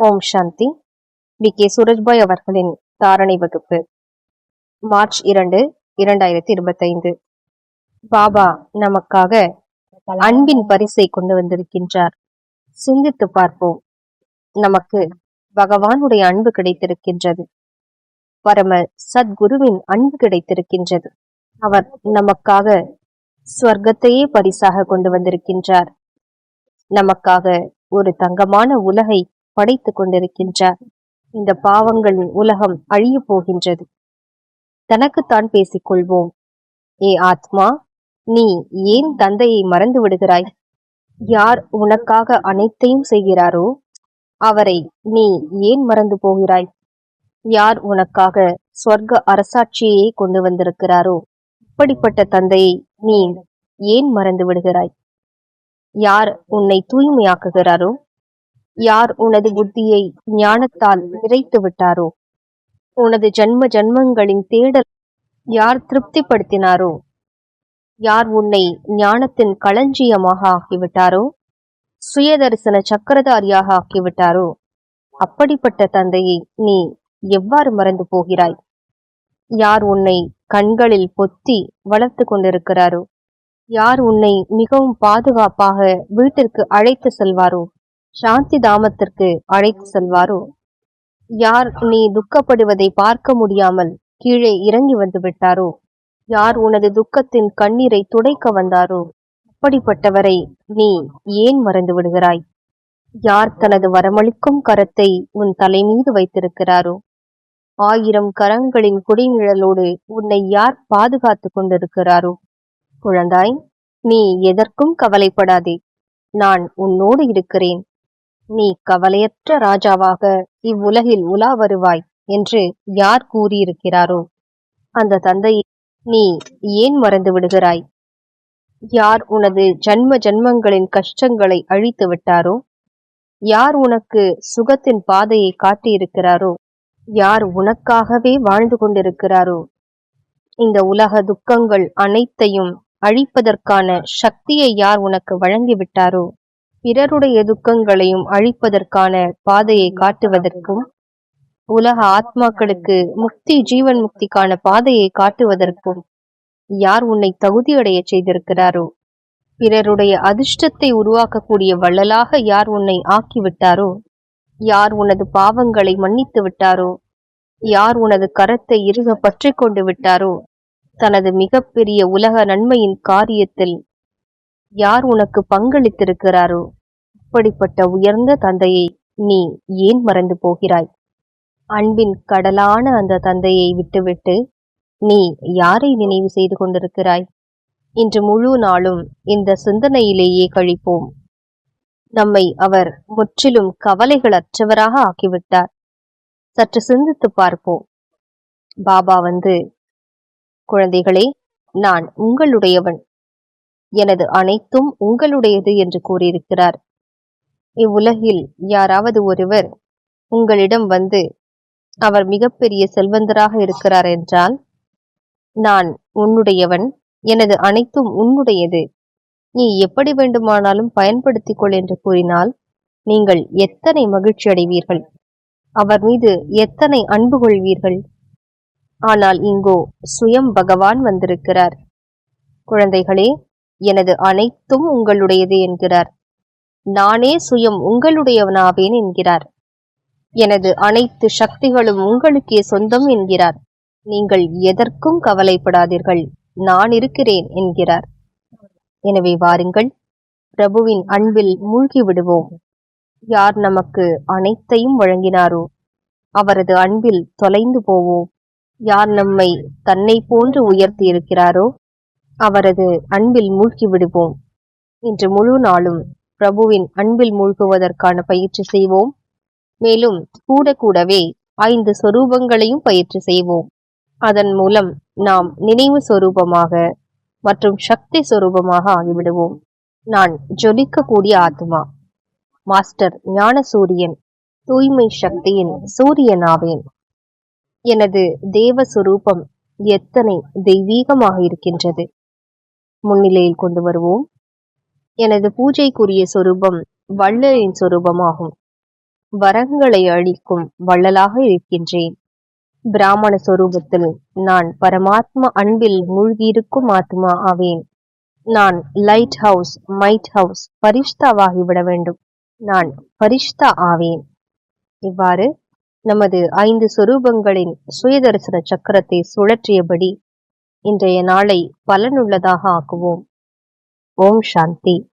Om Shanti. We. K. Surajbhai அவர்களின் தாரணை வகுப்பு. மார்ச் இரண்டு இரண்டாயிரத்தி இருபத்தைந்து. பாபா நமக்காக அன்பின் பரிசை கொண்டு வந்திருக்கின்றார். சிந்தித்து பார்ப்போம். நமக்கு பகவானுடைய அன்பு கிடைத்திருக்கின்றது. பரம சத்குருவின் அன்பு கிடைத்திருக்கின்றது. அவர் நமக்காக ஸ்வர்க்கத்தையே பரிசாக கொண்டு வந்திருக்கின்றார். நமக்காக ஒரு தங்கமான உலகை படைத்துக் கொண்டிருக்கின்றார். இந்த பாவங்களின் உலகம் அழிய போகின்றது. தனக்குத்தான் பேசிக்கொள்வோம் ஏ ஆத்மா நீ ஏன் தந்தையை மறந்து விடுகிறாய்? யார் உனக்காக அனைத்தையும் செய்கிறாரோ அவரை நீ ஏன் மறந்து போகிறாய்? யார் உனக்காக சொர்க்க அரசாட்சியை கொண்டு வந்திருக்கிறாரோ இப்படிப்பட்ட தந்தையை நீ ஏன் மறந்து விடுகிறாய்? யார் உன்னை தூய்மையாக்குகிறாரோ யார் உனது புத்தியை ஞானத்தால் நிறைத்து விட்டாரோ? உனது ஜன்ம ஜன்மங்களின் தேடல் யார் திருப்திப்படுத்தினாரோ? யார் உன்னை ஞானத்தின் களஞ்சியமாக ஆக்கிவிட்டாரோ? சுயதரிசன சக்கரதாரியாக ஆக்கிவிட்டாரோ? அப்படிப்பட்ட தந்தையை நீ எவ்வாறு மறந்து போகிறாய்? யார் உன்னை கண்களில் பொத்தி வளர்த்து கொண்டிருக்கிறாரோ? யார் உன்னை மிகவும் பாதுகாப்பாக வீட்டிற்கு அழைத்து செல்வாரோ? சாந்தி தாமத்திற்கு அழைத்து செல்வாரோ? யார் நீ துக்கப்படுவதை பார்க்க முடியாமல் கீழே இறங்கி வந்து விட்டாரோ? யார் உனது துக்கத்தின் கண்ணீரை துடைக்க வந்தாரோ? அப்படிப்பட்டவரை நீ ஏன் மறந்து விடுகிறாய்? யார் தனது வரமளிக்கும் கரத்தை உன் தலை மீது வைத்திருக்கிறாரோ? ஆயிரம் கரங்களின் குடிநிழலோடு உன்னை யார் பாதுகாத்து கொண்டிருக்கிறாரோ? குழந்தாய் நீ எதற்கும் கவலைப்படாதே. நான் உன்னோடு இருக்கிறேன். நீ கவலையற்ற ராஜாவாக இவ்வுலகில் உலா வருவாய் என்று யார் கூறியிருக்கிறாரோ? அந்த தந்தையை நீ ஏன் மறந்து விடுகிறாய்? யார் உனது ஜன்ம ஜன்மங்களின் கஷ்டங்களை அழித்து விட்டாரோ? யார் உனக்கு சுகத்தின் பாதையை காட்டியிருக்கிறாரோ? யார் உனக்காகவே வாழ்ந்து கொண்டிருக்கிறாரோ? இந்த உலக துக்கங்கள் அனைத்தையும் அழிப்பதற்கான சக்தியை யார் உனக்கு வழங்கிவிட்டாரோ? பிறருடைய துக்கங்களையும் அழிப்பதற்கான பாதையை காட்டுவதற்கும் உலக ஆத்மாக்களுக்கு முக்தி ஜீவன் முக்திக்கான பாதையை காட்டுவதற்கும் யார் உன்னை தகுதியடைய செய்திருக்கிறாரோ? பிறருடைய அதிர்ஷ்டத்தை உருவாக்கக்கூடிய வள்ளலாக யார் உன்னை ஆக்கிவிட்டாரோ? யார் உனது பாவங்களை மன்னித்து விட்டாரோ? யார் உனது கரத்தை இறுக பற்றி கொண்டு விட்டாரோ? தனது மிகப்பெரிய உலக நன்மையின் காரியத்தில் யார் உனக்கு பங்களித்திருக்கிறாரோ? அப்படிப்பட்ட உயர்ந்த தந்தையை நீ ஏன் மறந்து போகிறாய்? அன்பின் கடலான அந்த தந்தையை விட்டுவிட்டு நீ யாரை நினைவு செய்து கொண்டிருக்கிறாய்? இன்று முழு நாளும் இந்த சிந்தனையிலேயே கழிப்போம். நம்மை அவர் முற்றிலும் கவலைகளற்றவராக ஆக்கிவிட்டார். சற்று சிந்தித்து பார்ப்போம். பாபா வந்து குழந்தைகளே நான் உங்களுடையவன். எனது அனைத்தும் உங்களுடையது என்று கூறியிருக்கிறார். இவ்வுலகில் யாராவது ஒருவர் உங்களிடம் வந்து அவர் மிகப்பெரிய செல்வந்தராக இருக்கிறார் என்றால் நான் உன்னுடையவன் எனது அனைத்தும் உன்னுடையது. நீ எப்படி வேண்டுமானாலும் பயன்படுத்திக் கொள் என்று கூறினால் நீங்கள் எத்தனை மகிழ்ச்சி அடைவீர்கள்? அவர் மீது எத்தனை அன்பு கொள்வீர்கள்? ஆனால் இங்கோ சுயம் பகவான் வந்திருக்கிறார். குழந்தைகளே எனது அனைத்தும் உங்களுடையது என்கிறார். நானே சுயம் உங்களுடையவனாவேன் என்கிறார். எனது அனைத்து சக்திகளும் உங்களுக்கே சொந்தம் என்கிறார். நீங்கள் எதற்கும் கவலைப்படாதீர்கள். நான் இருக்கிறேன் என்கிறார். எனவே வாருங்கள். பிரபுவின் அன்பில் மூழ்கி விடுவோம். யார் நமக்கு அனைத்தையும் வழங்கினாரோ அவரது அன்பில் தொலைந்து போவோம். யார் நம்மை தன்னை போன்று உயர்த்தி இருக்கிறாரோ அவரது அன்பில் மூழ்கி விடுவோம். இன்று முழு நாளும் பிரபுவின் அன்பில் மூழ்குவதற்கான பயிற்சி செய்வோம். மேலும் கூட கூடவே ஐந்து சொரூபங்களையும் பயிற்சி செய்வோம். அதன் மூலம் நாம் நினைவு சொரூபமாக மற்றும் சக்தி சொரூபமாக ஆகிவிடுவோம். நான் ஜொலிக்கக்கூடிய ஆத்மா மாஸ்டர் ஞான சூரியன் தூய்மை சக்தியின் சூரியனாவேன். எனது தேவ சுரூபம் எத்தனை தெய்வீகமாக இருக்கின்றது? முன்னிலையில் கொண்டு வருவோம். எனது பூஜைக்குரிய சொரூபம் வள்ளலின் சொரூபமாகும். வரங்களை அளிக்கும் வள்ளலாக இருக்கின்றேன். பிராமண சொரூபத்தில் நான் பரமாத்ம அன்பில் மூழ்கியிருக்கும் ஆத்மா ஆவேன். நான் லைட் ஹவுஸ் மைட் ஹவுஸ் பரிஷ்தாவாகிவிட வேண்டும். நான் பரிஷ்தா ஆவேன். இவ்வாறு நமது ஐந்து சொரூபங்களின் சுயதரிசன சக்கரத்தை சுழற்றியபடி இன்றைய நாளை பலனுள்ளதாக ஆக்குவோம். ஓம் சாந்தி.